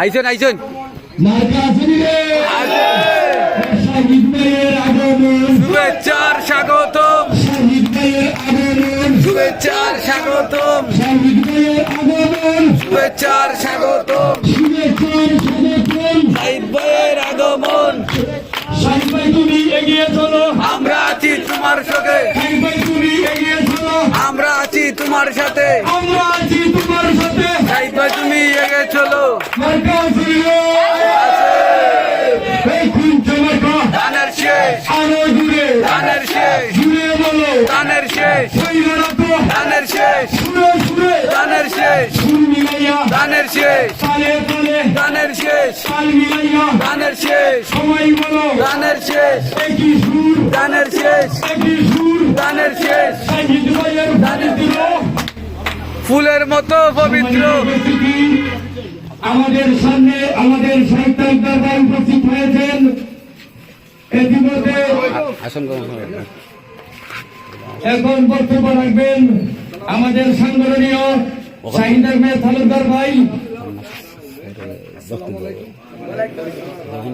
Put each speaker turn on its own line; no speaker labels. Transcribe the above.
আইসন আইসন। শুভেচ্ছার স্বাগতম। শুভেচ্ছার স্বাগতম। শুভেচ্ছার স্বাগতম। ভাইয়ের আগমন। আমরা আছি তোমার
ভাই তুমি
আমরা আছি তোমার সাথে।
আমরা
চলো
মার্কা আসেনি রে এই খুন চমাকা
গানের শেষ
আরও জুড়ে
গানের শেষ
জুড়ে বলো
গানের শেষ
শহীদ রাখো
গানের শেষ
সুরে সুরে
গানের শেষ
সুর মিলাইয়া
গানের শেষ
তালে তালে
গানের শেষ
তাল মিলাইয়া
গানের শেষ
সবাই বলো
গানের শেষ
একই সুর
গানের শেষ
একই সুর
গানের শেষ
সাজিদ ভাইয়ের
ফুলের মতো পবিত্র
আমাদের সামনে আমাদের সাহিত্যায়িক দরবার উপস্থিত হয়েছেন। ইতিমধ্যে এখন বক্তব্য রাখবেন আমাদের সাংগঠনীয় শাহিদ আহমেদ তালুকদার ভাই।
বক্তব্য যখন